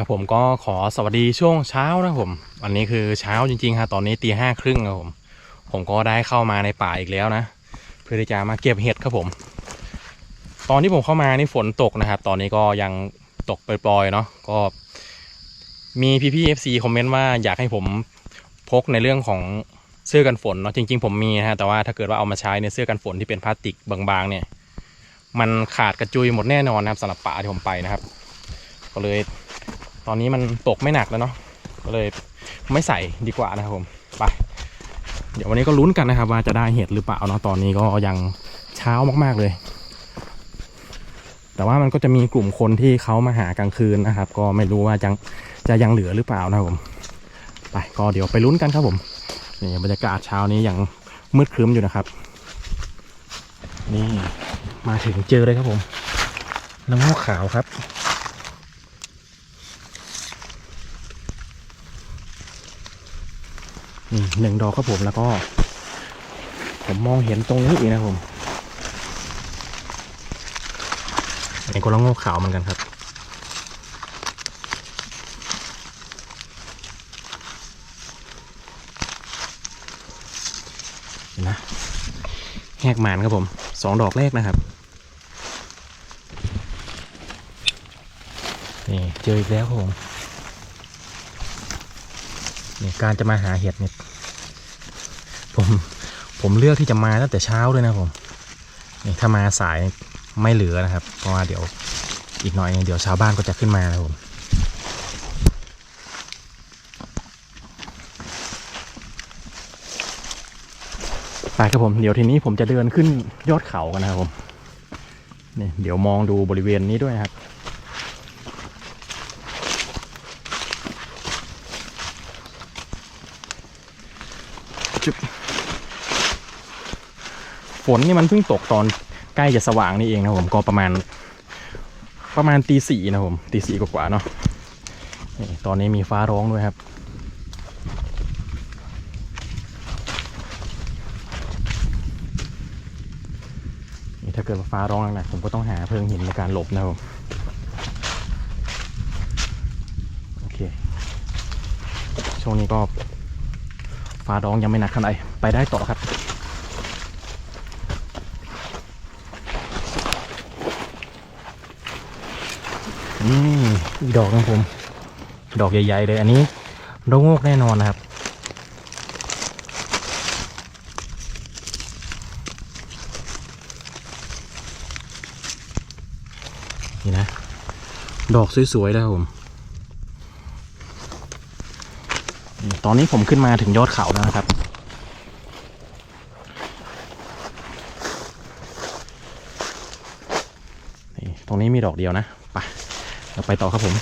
ครับผมก็ขอสวัสดีช่วงเช้านะผมวันนี้คือเช้าจริงๆฮะตอนนี้ตีห้าครึ่งครับผม ผมก็ได้เข้ามาในป่าอีกแล้วนะ เพื่อที่จะมาเก็บเห็ดครับผม ตอนที่ผมเข้ามานี่ฝนตกนะครับตอนนี้ก็ยังตกปล่อยๆเนาะก็มีพี่ๆเอฟซีคอมเมนต์ว่าอยากให้ผมพกในเรื่องของเสื้อกันฝนเนาะจริง ๆ ผมมีนะฮะแต่ว่าถ้าเกิดว่าเอามาใช้ในเสื้อกันฝนที่เป็นพลาสติกบางๆ เนี่ย มันขาดกระจุยหมดแน่นอนนะครับสำหรับป่าที่ผมไปนะครับ ก็เลย ตอนนี้มันตกไม่หนักแล้วเนาะก็เลยไม่ใส่ดีกว่านะครับผมไปเดี๋ยววันนี้ก็ลุ้นกันนะครับ ว่าจะได้เห็ดหรือเปล่าเนาะตอนนี้ก็ยังเช้ามากๆเลย แต่ว่ามันก็จะมีกลุ่มคนที่เขามาหากลางคืนนะครับ ก็ไม่รู้ว่าจะจะยังเหลือหรือเปล่านะครับผมไปก็เดี๋ยวไปลุ้นกันครับผมนี่บรรยากาศเช้านี้ยังมืดครึ้มอยู่นะครับ นี่มาถึงเจอเลยครับผมน้ำมูกขาวครับ หนึ่งดอกครับผมแล้วก็ ผมมองเห็นตรงนี้อีกนะผมอันนี้ก็ละโงกขาวเหมือนกันครับเห็นนะแหกหมานครับผมสองดอกแรกนะครับนี่เจออีกแล้วครับผม นี่การจะมาหาเห็ดเนี่ยผมผมเลือกที่จะมาตั้งแต่เช้าเลยนะผมนี่ถ้ามาสายไม่เหลือนะครับ เพราะว่าเดี๋ยวอีกหน่อยเดี๋ยวชาวบ้านก็จะขึ้นมานะผมไปครับผมเดี๋ยวทีนี้ผมจะเดินขึ้นยอดเขากันนะครับผมนี่เดี๋ยวมองดูบริเวณนี้ด้วยนะครับ จุบฝนนี่มันเพิ่งตกตอนใกล้จะสว่างนี่เองนะผมก็ประมาณ ประมาณตีสี่นะผมตีสี่กว่าเนาะตอนนี้มีฟ้าร้องด้วยครับถ้าเกิดฟ้าร้องหนักๆผมก็ต้องหาเพิงหินในการหลบนะครับผมโอเค ช่วงนี้ก็ ฟ้าร้องยังไม่หนักขนาดไหนไปได้ต่อครับ นี่อีดอกของผม ดอกใหญ่ ๆ เลยอันนี้ดอกโงกแน่นอนนะครับ นี่นะ ดอกสวย ๆ แล้วครับผม ตอนนี้ผมขึ้นมาถึงยอดเขาแล้วนะครับนี่ตรงนี้มีดอกเดียวนะ ไปเราไปต่อครับผม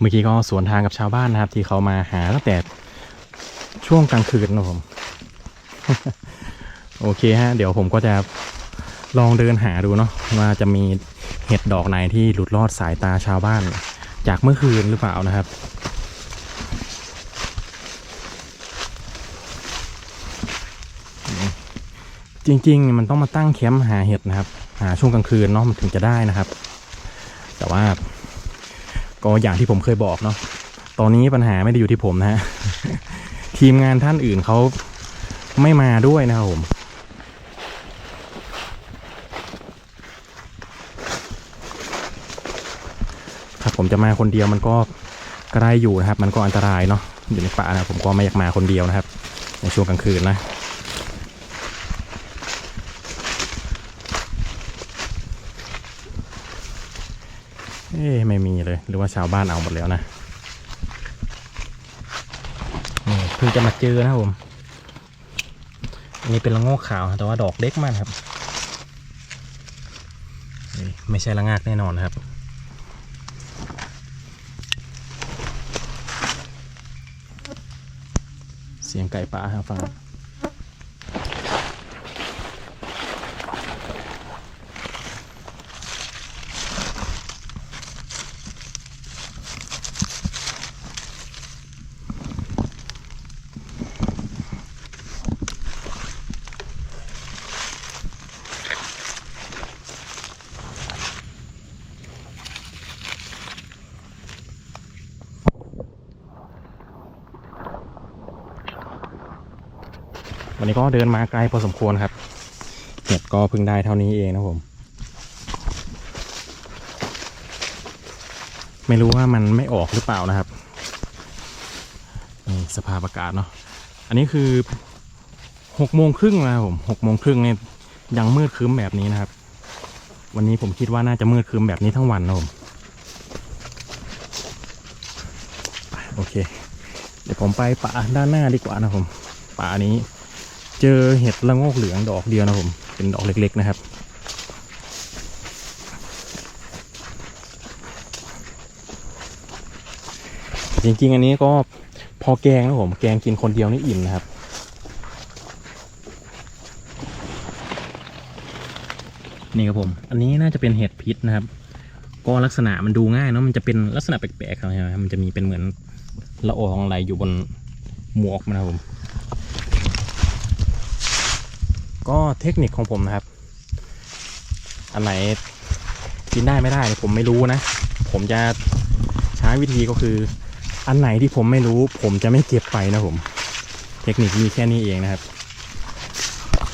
เมื่อกี้ก็สวนทางกับชาวบ้านนะครับ ที่เขามาหาตั้งแต่ช่วงกลางคืนนะผม โอเคฮะ เดี๋ยวผมก็จะลองเดินหาดูเนาะว่าจะมี เห็ดดอกไหนที่หลุดรอดสายตาชาวบ้าน จากเมื่อคืนหรือเปล่านะครับ จริง ๆ มันต้องมาตั้งแคมป์หาเห็ดนะครับ หาช่วงกลางคืนเนาะมันถึงจะได้นะครับ แต่ว่า ก็อย่างที่ผมเคยบอกเนาะตอนนี้ปัญหาไม่ได้อยู่ที่ผมนะฮะทีมงานท่านอื่นเขาไม่มาด้วยนะครับผม ถ้าผม จะมาคนเดียวมันก็กระไรอยู่นะครับ มันก็อันตรายเนาะอยู่ในป่านะผมก็ไม่อยากมาคนเดียวนะครับ ในช่วงกลางคืนนะเอ๊ไม่มีเลย หรือว่าชาวบ้านเอาหมดแล้วนะนี่เพิ่งจะมาเจอนะผมอันนี้เป็นละโงกขาวแต่ว่าดอกเล็กมากครับนี่ไม่ใช่ละงากแน่นอนครับ เสียงไก่ป่าครับฟัง วันนี้ก็เดินมาไกลพอสมควรครับเห็ดก็เพิ่งได้เท่านี้เองนะผม ไม่รู้ว่ามันไม่ออกหรือเปล่านะครับนี่สภาพอากาศเนาะอันนี้คือหกโมงครึ่งนะครับผมหกโมงครึ่งเนี่ยยังมืดครึ้มแบบนี้นะครับ วันนี้ผมคิดว่าน่าจะมืดครึ้มแบบนี้ทั้งวันนะผมโอเค เดี๋ยวผมไปป่าด้านหน้าดีกว่านะผมป่านี้ เจอเห็ดละโงกเหลืองดอกเดียวนะผม เป็นดอกเล็ก ๆ นะครับ จริง ๆ อันนี้ก็พอแกงนะผม แกงกินคนเดียวนี่อิ่มนะครับนี่ครับผม อันนี้น่าจะเป็นเห็ดพิษนะครับ ก็ลักษณะมันดูง่ายเนาะ มันจะเป็นลักษณะแปลกๆครับมมันจะมีเป็นเหมือนละอองอะไรอยู่บนหมวกมันนะครับผม ก็เทคนิคของผมนะครับ อันไหนกินได้ไม่ได้เนี่ยผมไม่รู้นะ ผมจะใช้วิธีก็คือ อันไหนที่ผมไม่รู้ ผมจะไม่เก็บไปนะผม เทคนิคมีแค่นี้เองนะครับ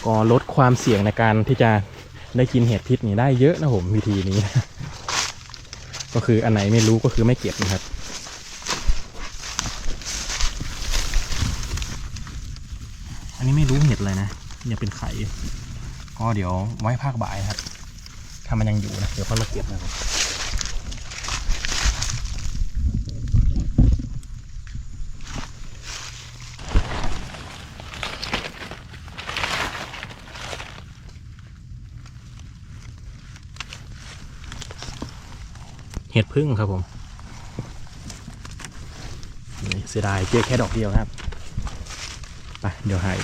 ก็ลดความเสี่ยงในการที่จะได้กินเห็ดพิษนี่ได้เยอะนะผมวิธีนี้ก็คืออันไหนไม่รู้ก็คือไม่เก็บนะครับ อันนี้ไม่รู้เห็ดเล ยังเป็นไข่ก็เดี๋ยวไว้ภาคบ่ายครับ ถ้ามันยังอยู่นะ เดี๋ยวค่อยมาเก็บนะครับเห็ดพึ่งครับผมเสียดายเจอแค่ดอกเดียวครับ ไป เดี๋ยวหาย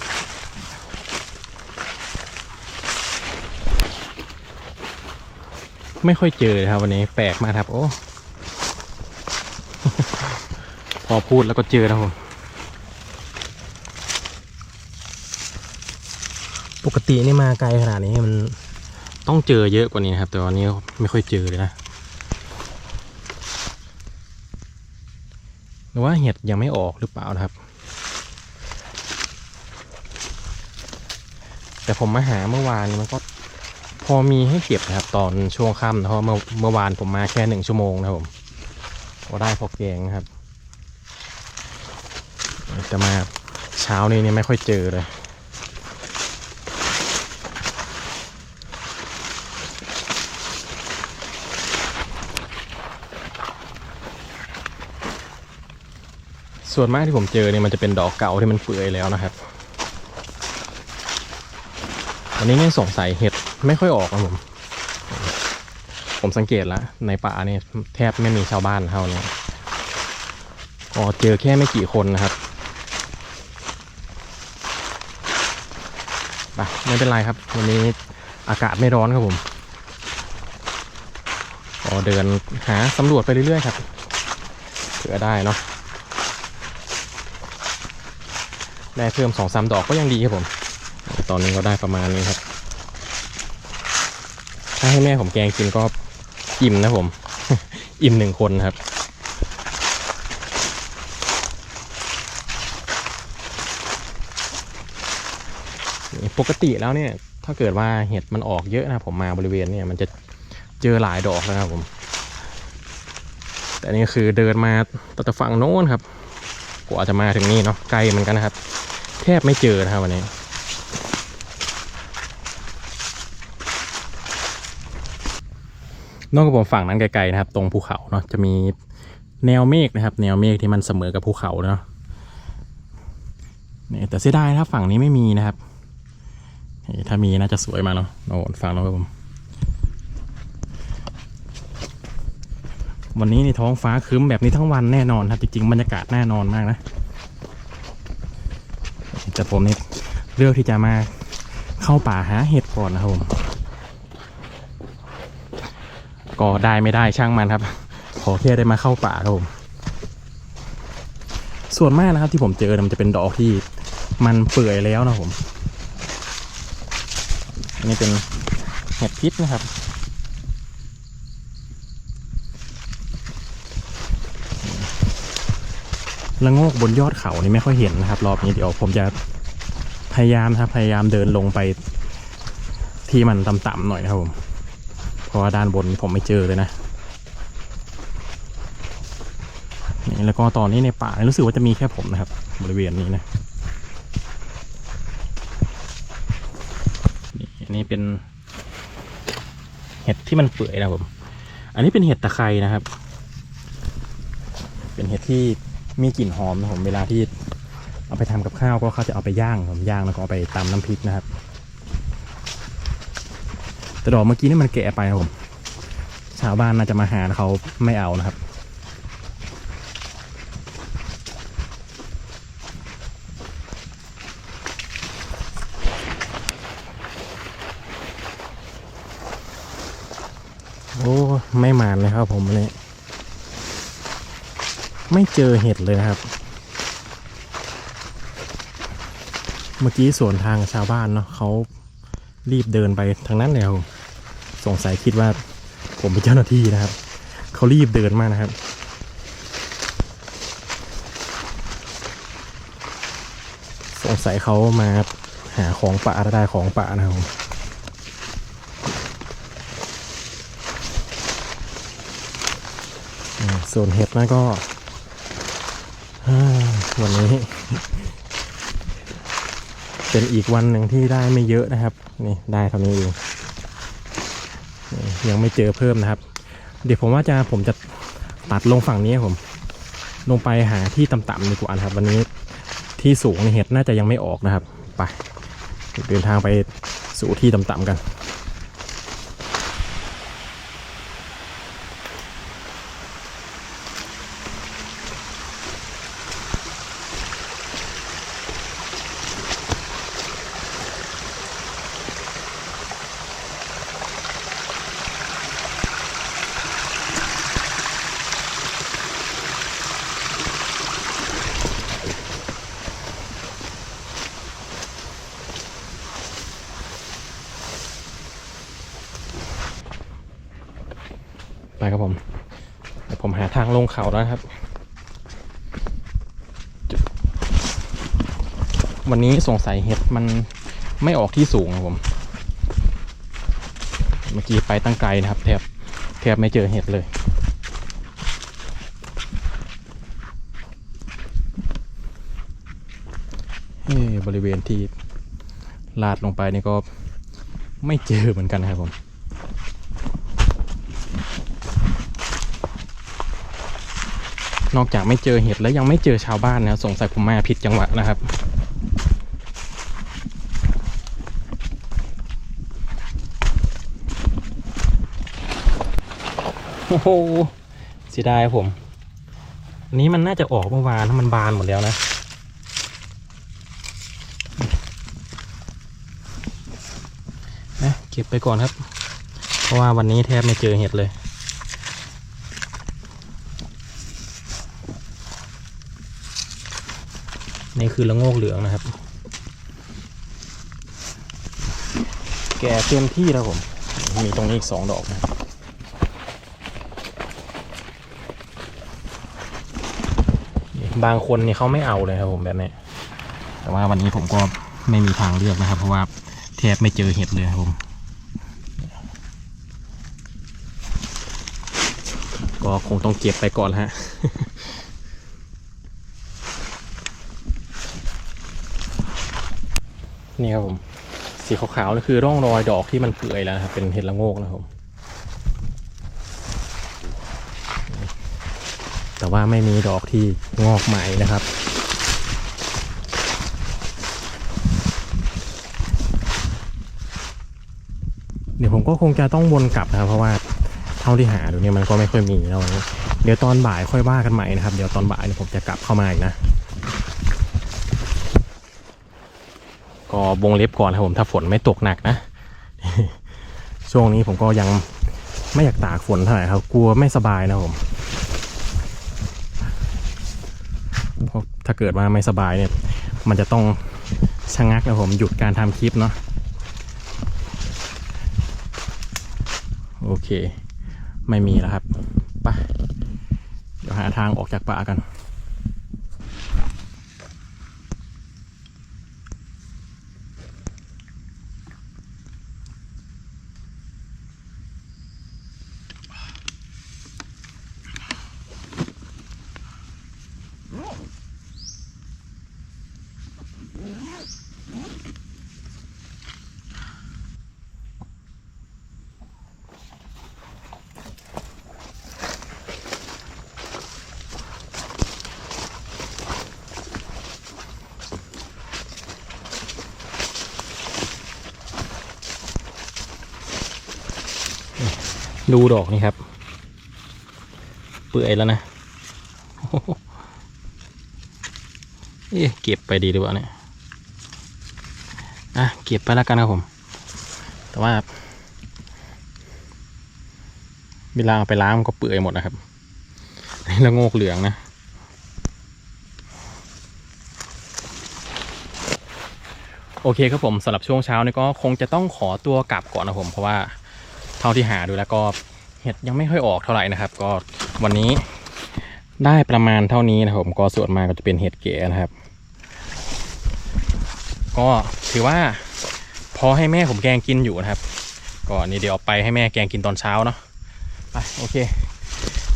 ไม่ค่อยเจอเครับ วันนี้แปลกมากครับ โอ้พอพูดแล้วก็เจอนะครับผมปกตินี่มาไกลขนาดนี้มันต้องเจอเยอะกว่านี้นะครับ แต่วันนี้ไม่ค่อยเจอเลยนะหรือว่าเห็ดยังไม่ออกหรือเปล่านะครับ แต่ผมมาหาเมื่อวานมันก็ อมีให้เก็บนะครับตอนช่วงค่ำนะเพราะเมื่อเมื่อวานผมมาแค่หนึ่งชั่วโมงนะครับผมก็ได้พอแกงนะครับแต่มาเช้านี้เนี่ยไม่ค่อยเจอเลยส่วนมากที่ผมเจอเนี่ยมันจะเป็นดอกเก่าที่มันเปื่อยแล้วนะครับ อันนี้ยังสงสัยเห็ด ไม่ค่อยออกนะผม ผมสังเกตแล้วในป่าเนี่ยแทบไม่มีชาวบ้านเท่าเนี่ยก็เจอแค่ไม่กี่คนนะครับไปไม่เป็นไรครับ วันนี้อากาศไม่ร้อนครับผมก็เดินหาสำรวจไปเรื่อยๆครับเผื่อได้เนาะได้เพิ่มสองสามดอกก็ยังดีครับผม ตอนนี้ก็ได้ประมาณนี้ครับ ถ้าให้แม่ผมแกงกินก็อิ่มนะผม อิ่มหนึ่งคนครับ ปกติแล้วเนี่ย ถ้าเกิดว่าเห็ดมันออกเยอะนะผมมาบริเวณเนี่ยมันจะเจอหลายดอกแล้วนะครับผม แต่นี่คือเดินมาตั้งแต่ฝั่งโน้นครับ กว่าจะมาถึงนี่เนาะไกลเหมือนกันนะครับ แทบไม่เจอนะครับวันนี้ นอกจากผมฝั่งนั้นไกลๆนะครับ ตรงภูเขาเนาะจะมีแนวเมฆนะครับ แนวเมฆที่มันเสมอกับภูเขาเนาะนี่แต่เสียดายนะครับฝั่งนี้ไม่มีนะครับถ้ามีน่าจะสวยมากเนาะโน่นฝั่งโน้นครับผม วันนี้ในท้องฟ้าครึ้มแบบนี้ทั้งวันแน่นอนครับ จริงๆบรรยากาศแน่นอนมากนะแต่ผมนี่เลือกที่จะมาเข้าป่าหาเห็ดก่อนนะครับผม ก็ได้ไม่ได้ช่างมันครับ ขอแค่ได้มาเข้าป่าครับผมส่วนมากนะครับที่ผมเจอมันจะเป็นดอกที่มันเปื่อยแล้วนะผมอันนี้เป็นเห็ดพิษนะครับละโงกบนยอดเขานี่ไม่ค่อยเห็นนะครับ รอบนี้เดี๋ยวผมจะพยายามนะครับพยายามเดินลงไปที่มันต่ำๆหน่อยนะครับผม เพราะว่าด้านบนผมไม่เจอเลยนะนี่แล้วก็ตอนนี้ในป่ารู้สึกว่าจะมีแค่ผมนะครับ บริเวณนี้นะนี่นี่เป็นเห็ดที่มันเปื่อยนะผม อันนี้เป็นเห็ดตะไคร้นะครับ เป็นเห็ดที่มีกลิ่นหอมนะผมเวลาที่เอาไปทำกับข้าวก็เขาจะเอาไปย่างผมย่างแล้วก็เอาไปตำน้ำพริกนะครับ แต่ดอกเมื่อกี้นี่มันแก่ไปครับผมชาวบ้านน่าจะมาหาเขาไม่เอานะครับ โอ้ไม่มานเลยครับผมเลยไม่เจอเห็ดเลยนะครับ เมื่อกี้สวนทางชาวบ้านเนาะเขา รีบเดินไปทางนั้นเลยครับผมสงสัยคิดว่าผมเป็นเจ้าหน้าที่นะครับ เขารีบเดินมากนะครับ สงสัยเขามาหาของป่าแล้วได้ของป่านะครับส่วนเห็ดนั่นก็อ่าวันนี้ เป็นอีกวันหนึ่งที่ได้ไม่เยอะนะครับ นี่ได้เท่านี้เองยังไม่เจอเพิ่มนะครับ เดี๋ยวผมว่าจะผมจะตัดลงฝั่งนี้ผม ลงไปหาที่ต่ำๆดีกว่านะครับ วันนี้ที่สูงนี่เห็ดน่าจะยังไม่ออกนะครับ ไปเดินทางไปสู่ที่ต่ำๆกัน ไปครับผมเดี๋ยวผม หาทางลงเขาแล้วครับ วันนี้สงสัยเห็ดมันไม่ออกที่สูงครับผม เมื่อกี้ไปตั้งไกลนะครับ แทบแทบไม่เจอเห็ดเลยเบริเวณที่ลาดลงไปนี่ก็ไม่เจอเหมือนกันครับผม นอกจากไม่เจอเห็ดแล้วยังไม่เจอชาวบ้านนะสงสัยผมมาผิดจังหวะนะครับโอ้โหเสียดายผมอันนี้มันน่าจะออกเมื่อวานถ้ามันบานหมดแล้วนะ นะ เก็บไปก่อนครับ เพราะว่าวันนี้แทบไม่เจอเห็ดเลย นี่คือละโงกเหลืองนะครับ แก่เต็มที่แล้วผม มีตรงนี้อีกสองดอกนะบางคนนี่เขาไม่เอาเลยครับผมแบบนี้แต่ว่าวันนี้ผมก็ไม่มีทางเลือกนะครับ เพราะว่าแทบไม่เจอเห็ดเลยครับผมก็คงต้องเก็บไปก่อนฮะ นี่ครับผม สีขาวๆนี่คือร่องรอยดอกที่มันเปื่อยแล้วครับ เป็นเห็ดละโงกนะครับผม แต่ว่าไม่มีดอกที่งอกใหม่นะครับเดี๋ยวผมก็คงจะต้องวนกลับนะครับ เพราะว่าเท่าที่หาดูเนี่ยมันก็ไม่ค่อยมีแล้วเดี๋ยวตอนบ่ายค่อยว่ากันใหม่นะครับ เดี๋ยวตอนบ่ายเนี่ยผมจะกลับเข้ามาอีกนะ ก็วงเล็บก่อนครับผมถ้าฝนไม่ตกหนักนะ ช่วงนี้ผมก็ยังไม่อยากตากฝนเท่าไหร่ครับ กลัวไม่สบายนะผมเพราะถ้าเกิดว่าไม่สบายเนี่ย มันจะต้องชะงักนะผมหยุดการทำคลิปเนาะโอเค ไม่มีแล้วครับไปเดี๋ยวหาทางออกจากป่ากัน ดูดอกนี่ครับ เปื่อยแล้วนะเอ๊ะเก็บไปดีหรือเปล่าเนี่ยอะเก็บไปแล้วกันครับผม แต่ว่า เวลาเอาไปล้างมันก็เปื่อยหมดนะครับนี่ละโงกเหลืองนะโอเคครับผมสำหรับช่วงเช้านี่ก็คงจะต้องขอตัวกลับก่อนนะผมเพราะว่า เท่าที่หาดูแล้วก็เห็ดยังไม่ค่อยออกเท่าไหร่นะครับ ก็วันนี้ได้ประมาณเท่านี้นะครับผมก็ส่วนมากก็จะเป็นเห็ดเก๋นะครับ ก็ถือว่าพอให้แม่ผมแกงกินอยู่นะครับก็นี่เดี๋ยวไปให้แม่แกงกินตอนเช้าเนาะไปโอเค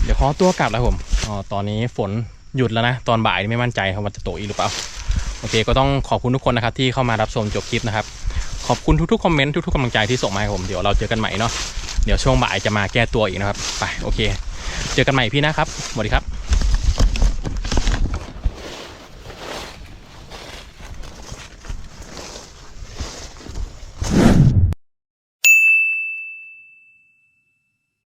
เดี๋ยวขอตัวกลับแล้วผมอ๋อตอนนี้ฝนหยุดแล้วนะ ตอนบ่ายไม่มั่นใจครับว่าจะตกอีกหรือเปล่า โอเค ก็ต้องขอบคุณทุกคนนะครับที่เข้ามารับชมจบคลิปนะครับ ขอบคุณทุกๆคอมเมนต์ทุกๆกำลังใจที่ส่งมาให้ผมเดี๋ยวเราเจอกันใหม่เนาะเดี๋ยวช่วงบ่ายจะมาแก้ตัวอีกนะครับไปโอเค เจอกันใหม่พี่นะครับสวัสดีครับ